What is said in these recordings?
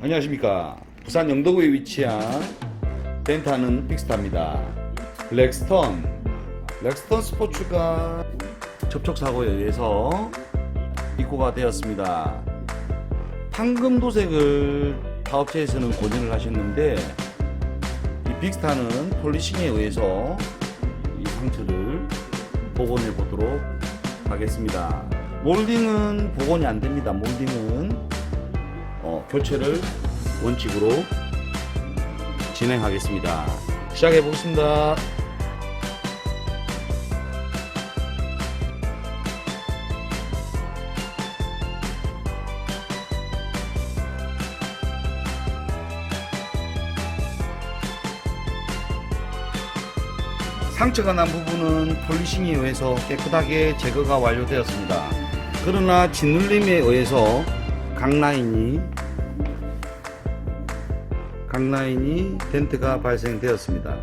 안녕하십니까. 부산 영덕구에 위치한 덴타는 픽스타입니다. 렉스턴. 렉스턴 스포츠가 접촉사고에 의해서 입고가 되었습니다. 황금 도색을 타업체에서는 고진을 하셨는데 이 빅스타는 폴리싱에 의해서 이 상처를 복원해 보도록 하겠습니다. 몰딩은 복원이 안 됩니다. 몰딩은 어, 교체를 원칙으로 진행하겠습니다. 시작해 보겠습니다. 상처가 난 부분은 폴리싱에 의해서 깨끗하게 제거가 완료되었습니다. 그러나 짓눌림에 의해서 각 라인이 각 라인이 덴트가 발생되었습니다.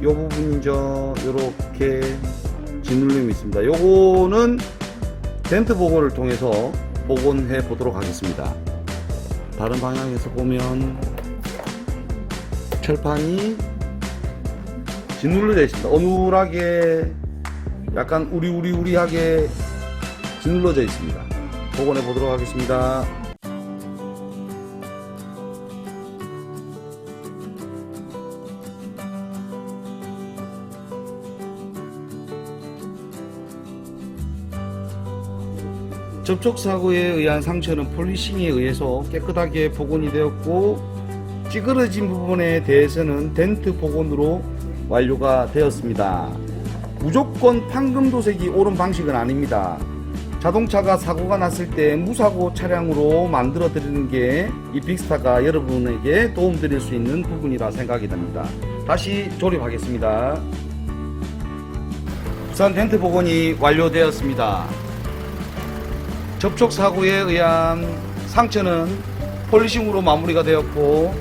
이 부분이죠. 이렇게 짓눌림이 있습니다. 요거는 덴트 복원을 통해서 복원해 보도록 하겠습니다. 다른 방향에서 보면 철판이 짓눌러져 있습니다. 어눌하게 약간 우리우리우리하게 짓눌러져 있습니다. 복원해 보도록 하겠습니다. 접촉 사고에 의한 상처는 폴리싱에 의해서 깨끗하게 복원이 되었고 찌그러진 부분에 대해서는 덴트 복원으로 완료가 되었습니다. 무조건 판금 도색이 옳은 방식은 아닙니다. 자동차가 사고가 났을 때 무사고 차량으로 만들어 드리는 게 이 빅스타가 여러분에게 도움 드릴 수 있는 부분이라 생각이 됩니다. 다시 조립하겠습니다. 부산 덴트 복원이 완료되었습니다. 접촉 사고에 의한 상처는 폴리싱으로 마무리가 되었고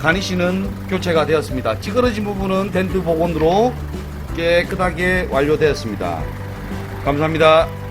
가니쉬는 교체가 되었습니다. 찌그러진 부분은 덴트 복원으로 깨끗하게 완료되었습니다. 감사합니다.